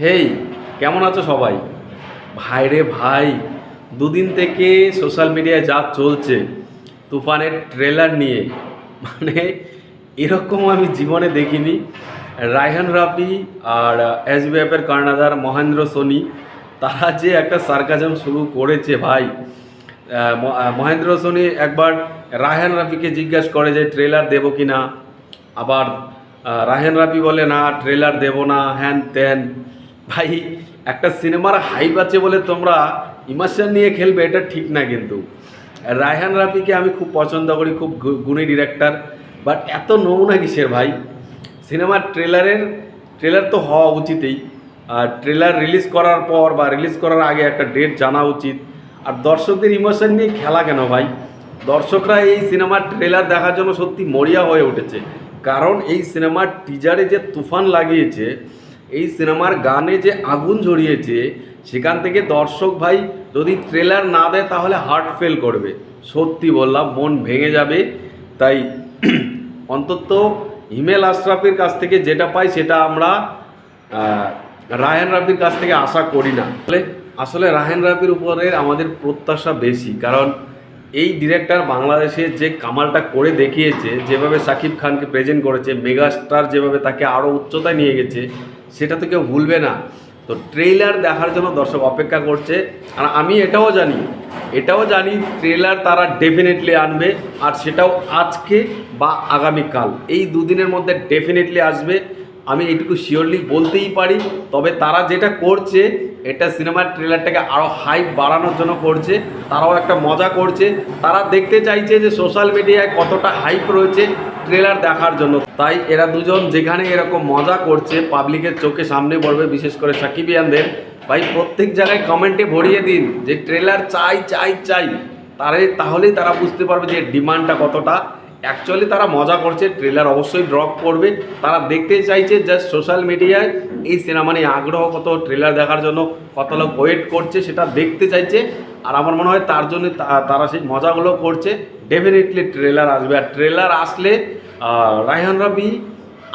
হেই কেমন আছো সবাই? ভাই রে ভাই দুদিন থেকে সোশ্যাল মিডিয়ায় যা চলছে তুফানের ট্রেলার নিয়ে মানে এরকম আমি জীবনে দেখিনি। রায়হান রাফি আর এসবিএফের কর্ণাধার মহেন্দ্র সোনি তারা যে একটা সার্কাজম শুরু করেছে ভাই। মহেন্দ্র সোনি একবার রায়হান রাফিকে জিজ্ঞাসা করে যে ট্রেলার দেবো কি না? আবার আহ, রায়হান রাফি বলে না ট্রেলার দেবো না হ্যান ত্যান ভাই, একটা সিনেমার হাইপ আছে বলে তোমরা ইমোশন নিয়ে খেলবে, এটা ঠিক না কিন্তু। রায়হান রাফিকে আমি খুব পছন্দ করি, খুব গুণী ডিরেক্টর বাট এত নমুনা কিসের ভাই? সিনেমার ট্রেলারের ট্রেলার তো হওয়া উচিতই। আর ট্রেলার রিলিজ করার পর বা রিলিজ করার আগে একটা ডেট জানা উচিত। আর দর্শকদের ইমোশন নিয়ে খেলা কেন ভাই? দর্শকরা এই সিনেমার ট্রেলার দেখার জন্য সত্যি মরিয়া হয়ে উঠেছে। কারণ এই সিনেমার টিজারে যে তুফান লাগিয়েছে এই সিনেমার গানে যে আগুন ঝরিয়েছে, সেখান থেকে দর্শক ভাই যদি ট্রেলার না দেয়, তাহলে হার্ট ফেল করবে। সত্যি বললাম, মন ভেঙে যাবে। তাই অন্তত হিমেল আশরাফের কাছ থেকে যেটা পাই, সেটা আমরা রায়হান রাফির কাছ থেকে আশা করি না। আসলে আসলে রায়হান রাফির উপরে আমাদের প্রত্যাশা বেশি। কারণ এই ডিরেক্টর বাংলাদেশে যে কামালটা করে দেখিয়েছে, যেভাবে সাকিব খানকে প্রেজেন্ট করেছে মেগাস্টার যেভাবে তাকে আরও উচ্চতায় নিয়ে গেছে সেটা তো কেউ ভুলবে না। তো ট্রেলার দেখার জন্য দর্শক অপেক্ষা করছে। আর আমি এটাও জানি এটাও জানি ট্রেলার তারা ডেফিনেটলি আনবে আর সেটাও আজকে বা আগামীকাল। এই দুদিনের মধ্যে ডেফিনেটলি আসবে। আমি এটুকু শিওরলি বলতেই পারি, তবে তারা যেটা করছে, এটা সিনেমার ট্রেলারটাকে আরও হাইপ বাড়ানোর জন্য করছে, তারাও একটা মজা করছে। তারা দেখতে চাইছে যে সোশ্যাল মিডিয়ায় কতটা হাইপ রয়েছে ট্রেলার দেখার জন্য। তাই এরা দুজন যেখানে এরকম মজা করছে পাবলিকের চোখে সামনে পড়বে, বিশেষ করে সাকিবিয়ানদের ভাই, প্রত্যেক জায়গায় কমেন্টে ভরিয়ে দিন, যে ট্রেলার চাই চাই চাই। তারে, তাহলেই তারা বুঝতে পারবে যে ডিমান্ডটা কতটা। অ্যাকচুয়ালি তারা মজা করছে ট্রেলার অবশ্যই ড্রপ করবে। তারা দেখতে চাইছে জাস্ট সোশ্যাল মিডিয়ায় এই সিনেমা নিয়ে আগ্রহ কত ট্রেলার দেখার জন্য, কত লোক ওয়েট করছে সেটা দেখতে চাইছে। আর আমার মনে হয় তার জন্য তারা সেই মজাগুলো করছে। ডেফিনেটলি ট্রেলার আসবে। আর ট্রেলার আসলে রায়হান রাবি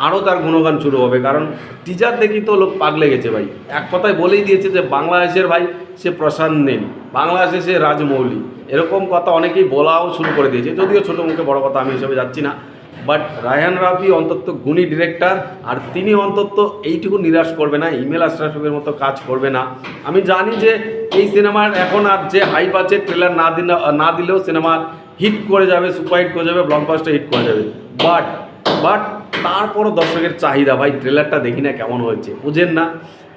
আরও তার গুণগান শুরু হবে। কারণ টিজার দেখি তো লোক পাগলে গেছে ভাই। এক কথায় বলেই দিয়েছে যে, বাংলাদেশের ভাই সে প্রশান্ত নেন বাংলাদেশে সে রাজমৌলি। এরকম কথা অনেকেই বলাও শুরু করে দিয়েছে। যদিও ছোটো মুখে বড় কথা আমি হিসেবে যাচ্ছি না। বাট রায়হান রাফি অন্তত গুণী ডিরেক্টর আর তিনি অন্তত এইটুকু নিরাশ করবে না। ইমেল আশরাফের মতো কাজ করবে না। আমি জানি যে এই সিনেমার এখন আর যে হাইপ আছে ট্রেলার না দিলে, না দিলেও সিনেমা হিট করে যাবে সুপার হিট করে যাবে ব্লকবাস্টার হিট করে যাবে। বাট বাট তারপরও দর্শকের চাহিদা, ভাই ট্রেলারটা দেখি না কেমন হয়েছে, বুঝেন না?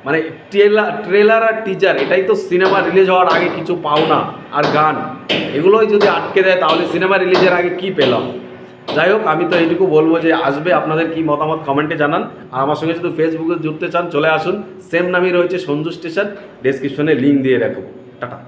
মানে ট্রেলার ট্রেলার আর টিজার এটাই তো সিনেমা রিলিজ হওয়ার আগে কিছু পাওনা আর গান। এগুলোই যদি আটকে দেয়, তাহলে সিনেমা রিলিজের আগে কি পেলাম? যাই হোক, আমি তো এইটুকু বলব যে আসবে, আপনাদের কি মতামত কমেন্টে জানান। আর আমার সঙ্গে যদি ফেসবুকে জুড়তে চান, চলে আসুন। সেম নামই রয়েছে সঞ্জু স্টেশন ডেসক্রিপশনে লিঙ্ক দিয়ে রাখব টাটা।